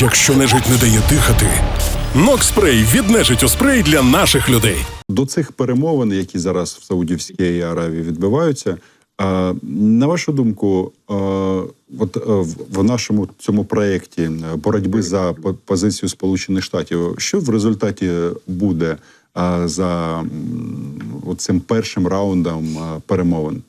Якщо нежить не дає дихати, Нокспрей від нежиттю спрей для наших людей. До цих перемовин, які зараз в Саудівській Аравії відбуваються, а, на вашу думку, от е, в- нашому цьому проєкті е, боротьби за по- позицію Сполучених Штатів, що в результаті буде за цим першим раундом перемовин?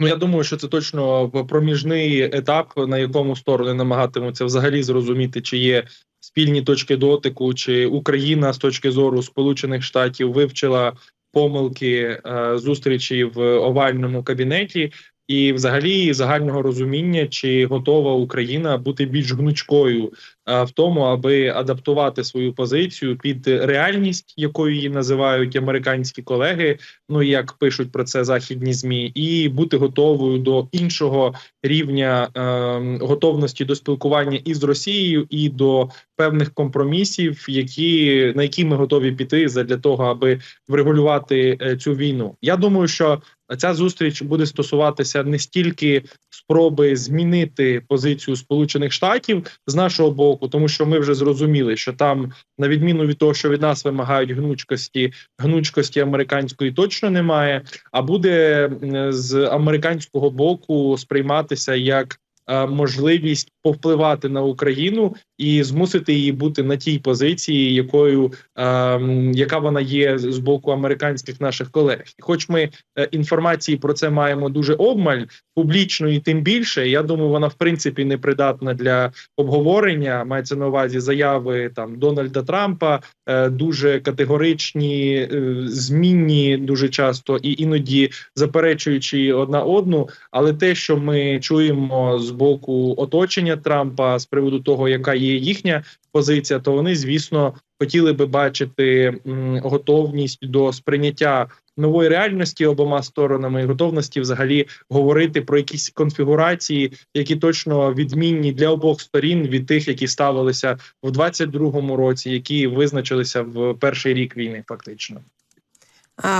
Ну я думаю, що це точно проміжний етап, на якому сторони намагатимуться взагалі зрозуміти, чи є спільні точки дотику, чи Україна з точки зору Сполучених Штатів вивчила помилки е, зустрічі в овальному кабінеті. І, взагалі, загального розуміння, чи готова Україна бути більш гнучкою в тому, аби адаптувати свою позицію під реальність, якою її називають американські колеги, ну як пишуть про це західні змі, і бути готовою до іншого рівня е, готовності до спілкування із Росією і до певних компромісів, які на які ми готові піти для того, аби врегулювати е, цю війну. Я думаю, що ця зустріч буде стосуватися не стільки спроби змінити позицію Сполучених Штатів з нашого боку, тому що ми вже зрозуміли, що там, на відміну від того, що від нас вимагають гнучкості, гнучкості американської точно немає. А буде з американського боку сприйматися як можливість повпливати на Україну і змусити її бути на тій позиції, якою е, яка вона є з боку американських наших колег. Хоч ми е, інформації про це маємо дуже обмаль публічної, тим більше. Я думаю, вона в принципі не придатна для обговорення. Мається на увазі заяви там Дональда Трампа, е, дуже категоричні, е, змінні дуже часто і іноді заперечуючи одна одну. Але те, що ми чуємо з боку оточення Трампа з приводу того, яка є їхня позиція, то вони, звісно, хотіли би бачити готовність до сприйняття нової реальності обома сторонами, і готовності взагалі говорити про якісь конфігурації, які точно відмінні для обох сторін від тих, які ставилися в 22-му році, які визначилися в перший рік війни, фактично.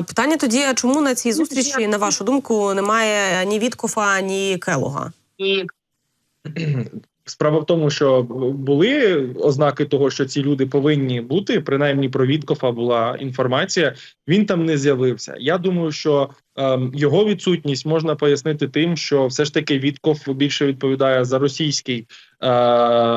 Питання тоді: а чому на цій зустрічі, на вашу думку, немає ні Віткофа, ні Келога? Справа в тому, що були ознаки того, що ці люди повинні бути. Принаймні про Віткофа була інформація. Він там не з'явився. Я думаю, що його відсутність можна пояснити тим, що все ж таки Вітков більше відповідає за російський е,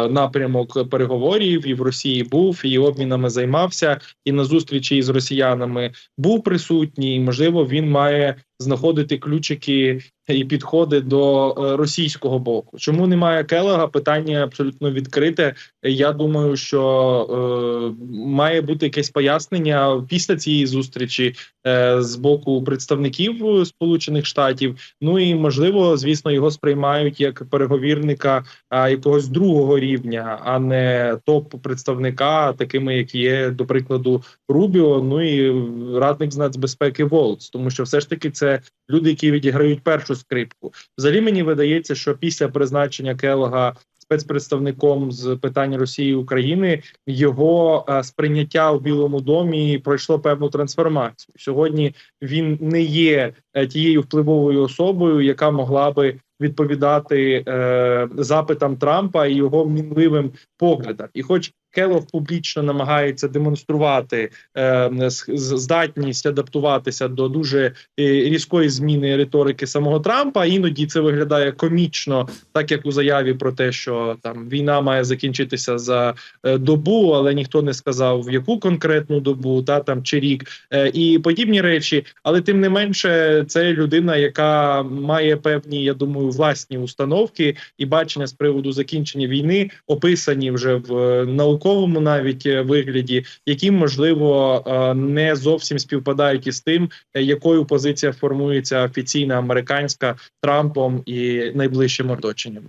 напрямок переговорів. І в Росії був і обмінами займався, і на зустрічі із росіянами був присутній. Можливо, він має знаходити ключики і підходи до е, російського боку. Чому немає Келега? Питання абсолютно відкрите. Я думаю, що е, має бути якесь пояснення після цієї зустрічі е, з боку представників Сполучених Штатів. Ну і можливо, звісно, його сприймають як переговірника а, якогось другого рівня, а не топ-представника, такими як є, до прикладу, Рубіо. Ну і радник з нацбезпеки Волц, тому що все ж таки це люди, які відіграють першу скрипку. Взагалі мені видається, що після призначення Келога спецпредставником з питань Росії і України його е, сприйняття у Білому домі пройшло певну трансформацію. Сьогодні він не є е, тією впливовою особою, яка могла би відповідати е, запитам Трампа і його мінливим поглядам. І, хоч Келог публічно намагається демонструвати е, здатність адаптуватися до дуже е, різкої зміни риторики самого Трампа. Іноді це виглядає комічно, так як у заяві про те, що там війна має закінчитися за е, добу, але ніхто не сказав в яку конкретну добу, та там чи рік е, і подібні речі. Але тим не менше, це людина, яка має певні, я думаю, власні установки і бачення з приводу закінчення війни, описані вже в е, науковому навіть е, вигляді, які можливо е, не зовсім співпадають із тим, е, якою позиція формується офіційна американська Трампом і найближчим оточенням.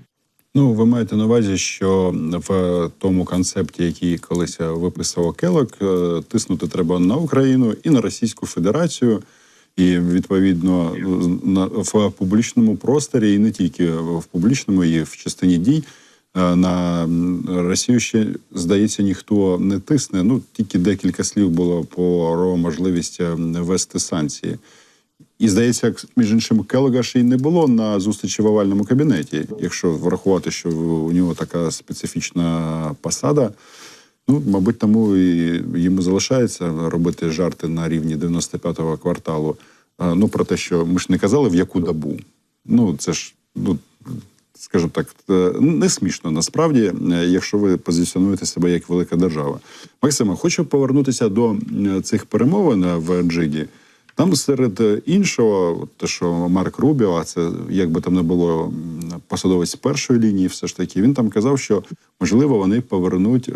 Ну, ви маєте на увазі, що в тому концепті, який колись виписав Келок, тиснути треба на Україну і на Російську Федерацію, і відповідно на в публічному просторі, і не тільки в публічному, і в частині дій. Е, На Росію ще здається, ніхто не тисне. Ну тільки декілька слів було про можливість е, ввести санкції. І здається, між іншим, Келога ж і не було на зустрічі в овальному кабінеті, якщо врахувати, що у нього така специфічна посада. Ну, мабуть, тому і йому залишається робити жарти на рівні 95-го кварталу. Ну, про те, що ми ж не казали, в яку добу. Ну, це ж, ну, скажімо так, е, не смішно насправді, е, якщо ви позиціонуєте себе як велика держава. Максима, хочу повернутися до цих перемовин в Джиді. Там серед іншого, те, що Марк Рубіо, а це як би там не було посадовець першої лінії, все ж таки, він там казав, що можливо вони повернуть, е,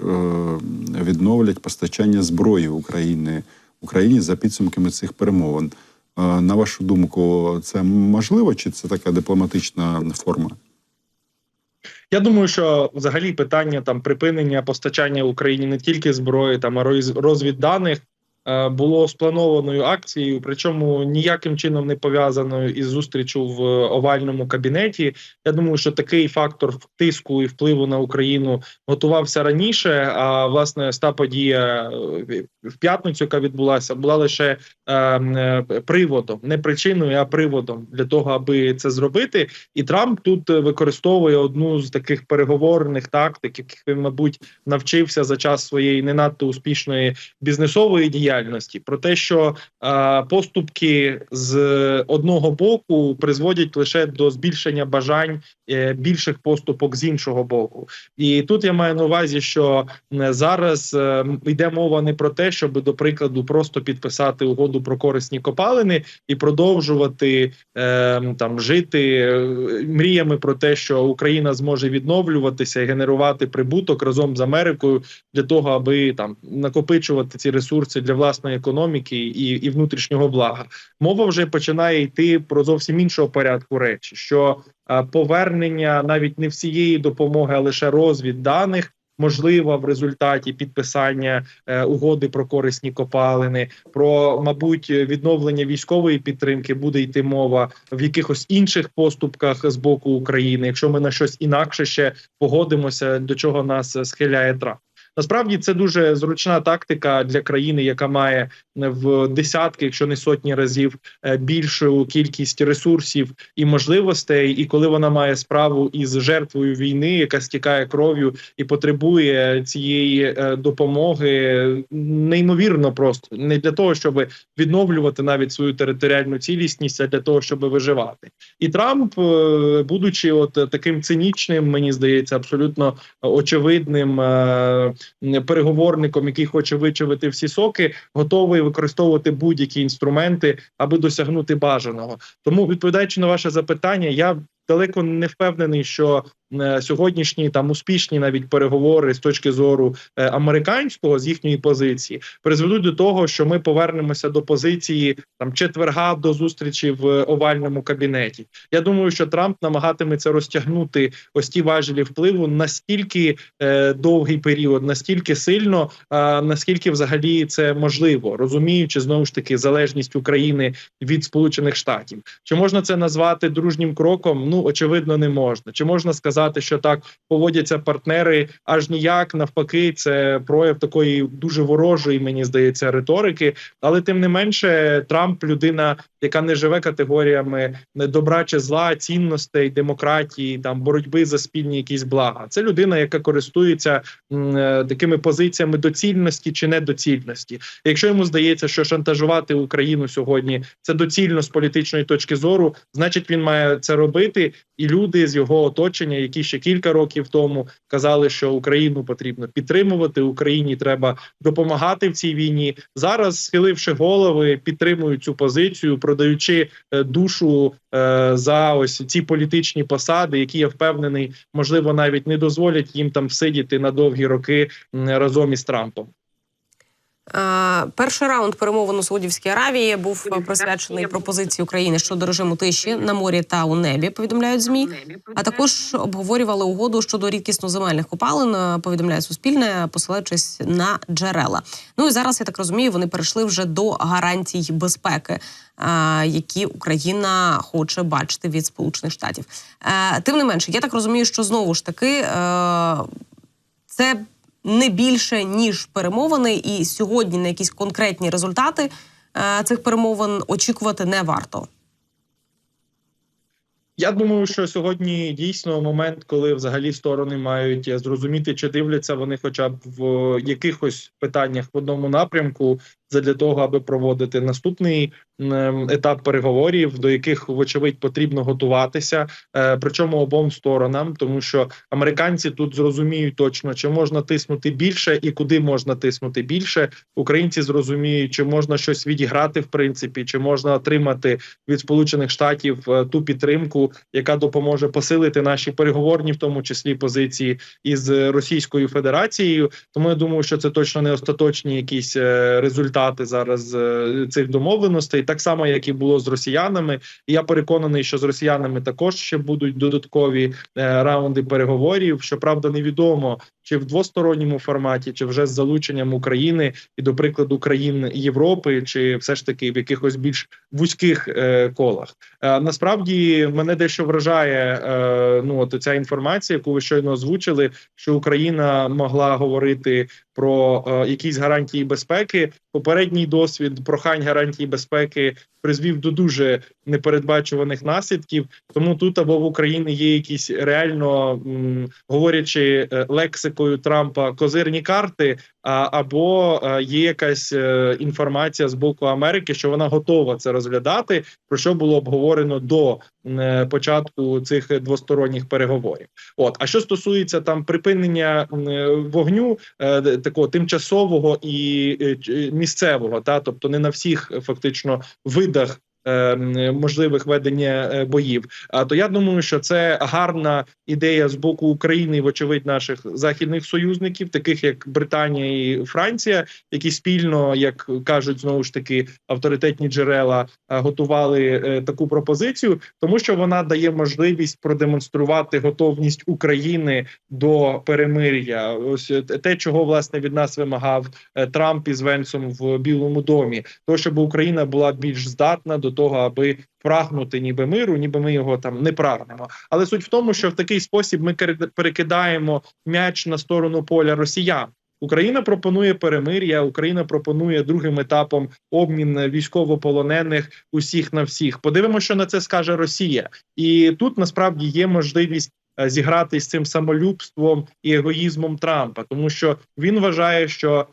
відновлять постачання зброї України Україні за підсумками цих перемовин. Е, На вашу думку, це можливо, чи це така дипломатична форма? Я думаю, що взагалі питання там припинення постачання Україні не тільки зброї, там а роз- розвідданих е, було спланованою акцією, причому ніяким чином не пов'язаною із зустрічю в овальному кабінеті. Я думаю, що такий фактор тиску і впливу на Україну готувався раніше. А власне ста подія е, в п'ятницю, яка відбулася, була лише е, е, приводом, не причиною, а приводом для того, аби це зробити. І Трамп тут е, використовує одну з таких переговорних тактик, яких він, мабуть, навчився за час своєї не надто успішної бізнесової діяльності, про те, що е, поступки з одного боку призводять лише до збільшення бажань е, більших поступок з іншого боку. І тут я маю на увазі, що зараз е, йде мова не про те, щоб до прикладу просто підписати угоду про корисні копалини і продовжувати е, там жити е, мріями про те, що Україна зможе відновлюватися і генерувати прибуток разом з Америкою для того, аби там накопичувати ці ресурси для власної економіки і, і внутрішнього блага. Мова вже починає йти про зовсім іншого порядку речі, що е, повернення навіть не всієї допомоги, а лише розвідданих. Можливо, в результаті підписання е, угоди про корисні копалини, про мабуть відновлення військової підтримки буде йти мова в якихось інших поступках з боку України, якщо ми на щось інакше ще погодимося, до чого нас схиляє Трамп. Насправді це дуже зручна тактика для країни, яка має в десятки, якщо не сотні разів е, більшу кількість ресурсів і можливостей. І коли вона має справу із жертвою війни, яка стікає кров'ю і потребує цієї е, допомоги, неймовірно просто не для того, щоб відновлювати навіть свою територіальну цілісність, а для того, щоб виживати. І Трамп, е, будучи от таким цинічним, мені здається, абсолютно очевидним е, переговорником, який хоче вичавити всі соки, готовий використовувати будь-які інструменти, аби досягнути бажаного. Тому, відповідаючи на ваше запитання, я далеко не впевнений, що сьогоднішні там успішні навіть переговори з точки зору е, американського з їхньої позиції призведуть до того, що ми повернемося до позиції там четверга до зустрічі в овальному кабінеті. Я думаю, що Трамп намагатиметься розтягнути ось ті важелі впливу настільки е, довгий період, настільки сильно, е, наскільки взагалі це можливо, розуміючи знову ж таки залежність України від Сполучених Штатів. Чи можна це назвати дружнім кроком? Ну очевидно, не можна. Чи можна сказати, що так поводяться партнери? Аж ніяк навпаки, це прояв такої дуже ворожої, мені здається, риторики. Але тим не менше, Трамп людина, яка не живе категоріями добра чи зла, цінностей, демократії, там боротьби за спільні якісь блага. Це людина, яка користується м, е, такими позиціями доцільності чи недоцільності. Якщо йому здається, що шантажувати Україну сьогодні це доцільно з політичної точки зору, значить він має це робити. І люди з його оточення, які ще кілька років тому казали, що Україну потрібно підтримувати, Україні треба допомагати в цій війні. Зараз, схиливши голови, підтримують цю позицію, продаючи е, душу е, за ось ці політичні посади, які я впевнений, можливо, навіть не дозволять їм там сидіти на довгі роки разом із Трампом. Е, Перший раунд перемовин у Саудівській Аравії був присвячений пропозиції України щодо режиму тиші на морі та у небі. Повідомляють змі. А також обговорювали угоду щодо рідкісно-земельних копалин. е, Повідомляє Суспільне, посилаючись на джерела. Ну і зараз я так розумію, вони перейшли вже до гарантій безпеки, е, які Україна хоче бачити від Сполучених Штатів. Тим не менше, я так розумію, що знову ж таки це не більше ніж перемовини, і сьогодні на якісь конкретні результати е, цих перемовин очікувати не варто. Я думаю, що сьогодні дійсно момент, коли взагалі сторони мають зрозуміти, чи дивляться вони, хоча б в якихось питаннях в одному напрямку, задля того, аби проводити наступний етап переговорів, до яких вочевидь потрібно готуватися. Е, Причому обом сторонам, тому що американці тут зрозуміють точно, чи можна тиснути більше і куди можна тиснути більше. Українці зрозуміють, чи можна щось відіграти, в принципі, чи можна отримати від Сполучених Штатів е, ту підтримку, яка допоможе посилити наші переговорні, в тому числі позиції із Російською Федерацією. Тому я думаю, що це точно не остаточні якісь е, результати зараз цих домовленостей, так само як і було з росіянами. І я переконаний, що з росіянами також ще будуть додаткові е, раунди переговорів. Щоправда, невідомо чи в двосторонньому форматі, чи вже з залученням України і, до прикладу, країн Європи, чи все ж таки в якихось більш вузьких е, колах. Е, насправді мене дещо вражає е, ну от ця інформація, яку ви щойно озвучили, що Україна могла говорити про е, якісь гарантії безпеки. Попередній досвід прохань гарантій безпеки призвів до дуже непередбачуваних наслідків. Тому тут або в Україні є якісь реально м, говорячи е, лексикою Трампа козирні карти, а або е, є якась е, інформація з боку Америки, що вона готова це розглядати, про що було обговорено до е, початку цих двосторонніх переговорів. От а що стосується там припинення вогню, такого тимчасового і місцевого, та тобто не на всіх фактично видах. Е, м, Можливих ведення е, боїв, а то я думаю, що це гарна ідея з боку України, вочевидь, наших західних союзників, таких як Британія і Франція, які спільно, як кажуть знову ж таки авторитетні джерела, е, готували е, таку пропозицію, тому що вона дає можливість продемонструвати готовність України до перемир'я. Ось те, чого власне від нас вимагав Трамп із Венсом в Білому домі, то щоб Україна була більш здатна до того, аби прагнути ніби миру, ніби ми його там не прагнемо. Але суть в тому, що в такий спосіб ми перекидаємо м'яч на сторону поля росіян. Україна пропонує перемир'я. Україна пропонує другим етапом обмін військовополонених усіх на всіх. Подивимося, що на це скаже Росія, і тут насправді є можливість е, зіграти з цим самолюбством і егоїзмом Трампа, тому що він вважає, що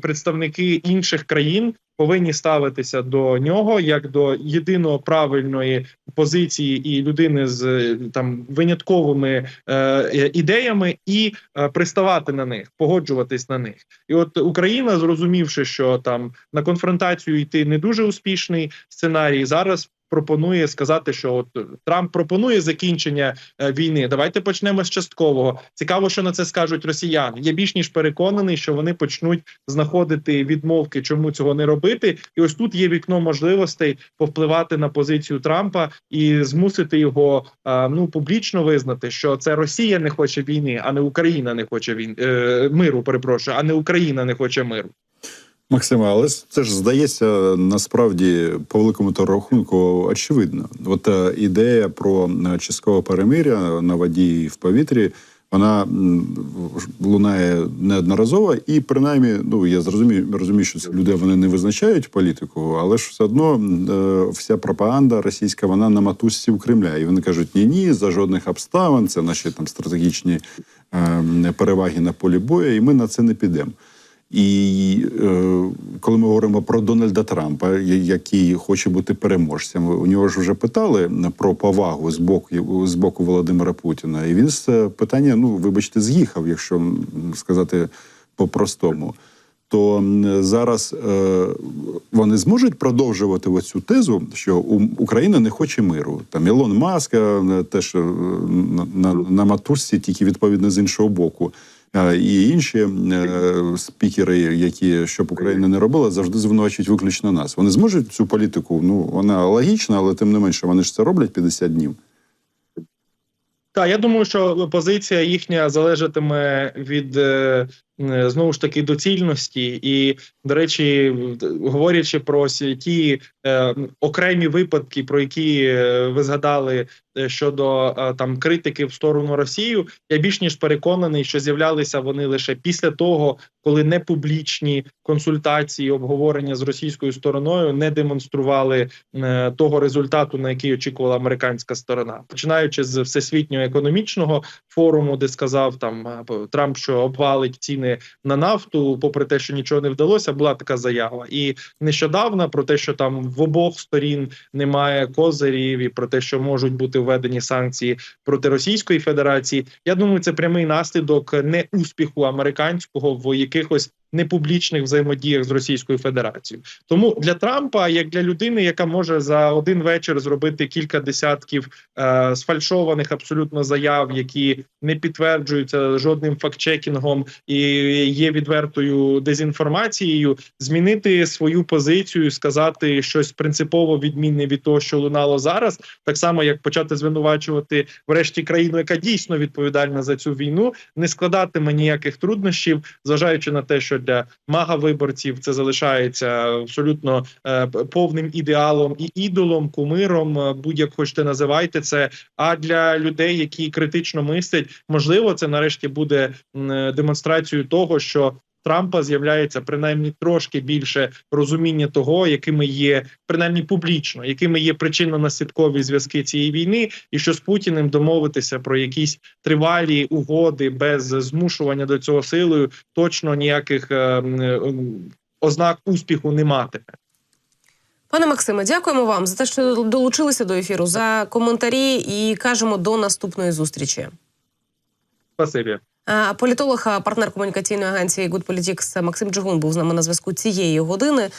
представники інших країн повинні ставитися до нього як до єдино правильної позиції і людини з е, там винятковими е, ідеями, і е, приставати на них, погоджуватись на них. І от Україна, зрозумівши, що там на конфронтацію йти не дуже успішний сценарій, зараз пропонує сказати, що от Трамп пропонує закінчення е, війни. Давайте почнемо з часткового. Цікаво, що на це скажуть росіяни. Я більш ніж переконаний, що вони почнуть знаходити відмовки, чому цього не робити. І ось тут є вікно можливостей повпливати на позицію Трампа і змусити його е, ну публічно визнати, що це Росія не хоче війни, а не Україна не хоче війни е, миру. Перепрошую, а не Україна не хоче миру. Максиме, але це ж здається насправді по великому то рахунку очевидно. От е, ідея про е, часткове перемиря на воді і в повітрі. Вона лунає неодноразово, і принаймні, ну я зрозумію, розумію, що це люди вони не визначають політику, але ж все одно е, вся пропаганда російська вона на матусці у Кремля. І вони кажуть: ні, ні, за жодних обставин, це наші там стратегічні е, переваги на полі бою, і ми на це не підемо. І е, коли ми говоримо про Дональда Трампа, який хоче бути переможцем, у нього ж вже питали про повагу з боку з боку Володимира Путіна. І він з питання, ну вибачте, з'їхав, якщо сказати по-простому. То зараз е, вони зможуть продовжувати оцю тезу, що Україна не хоче миру. Там Ілон Маск е, теж е, на, на, на матушці, тільки відповідно з іншого боку. І інші е, спікери, які щоб Україна не робила, завжди звинувачують виключно нас. Вони зможуть цю політику. Ну вона логічна, але тим не менше вони ж це роблять 50 днів. Так, я думаю, що позиція їхня залежатиме від е, знову ж таки доцільності. І, до речі, говорячи про ті е, окремі випадки, про які е, ви згадали е, щодо е, там критики в сторону Росію, я більш ніж переконаний, що з'являлися вони лише після того, коли непублічні консультації, обговорення з російською стороною не демонстрували е, того результату, на який очікувала американська сторона, починаючи з всесвітнього економічного форуму, де сказав там е, Трамп, що обвалить ціни на нафту, попри те, що нічого не вдалося, була така заява. І нещодавно про те, що там в обох сторін немає козирів, і про те, що можуть бути введені санкції проти Російської Федерації. Я думаю, це прямий наслідок неуспіху американського в якихось непублічних взаємодіях з Російською Федерацією. Тому для Трампа, як для людини, яка може за один вечір зробити кілька десятків е, сфальшованих абсолютно заяв, які не підтверджуються жодним фактчекінгом і є відвертою дезінформацією, змінити свою позицію, сказати щось принципово відмінне від того, що лунало зараз, так само як почати звинувачувати врешті країну, яка дійсно відповідальна за цю війну, не складатиме ніяких труднощів, зважаючи на те, що для мага виборців це залишається абсолютно е, повним ідеалом і ідолом, кумиром, е, будь-як хочете називайте це. А для людей, які критично мислять, можливо, це нарешті буде е, демонстрацією того, що Трампа з'являється принаймні трошки більше розуміння того, якими є принаймні публічно, якими є причинно-наслідкові зв'язки цієї війни, і що з Путіним домовитися про якісь тривалі угоди без змушування до цього силою, точно ніяких е, е, ознак успіху не матиме. Пане Максиме, дякуємо вам за те, що долучилися до ефіру, за коментарі і кажемо до наступної зустрічі. Спасибі. А, Політолог, партнер комунікаційної агенції Good Politics Максим Джигун був з нами на зв'язку цієї години.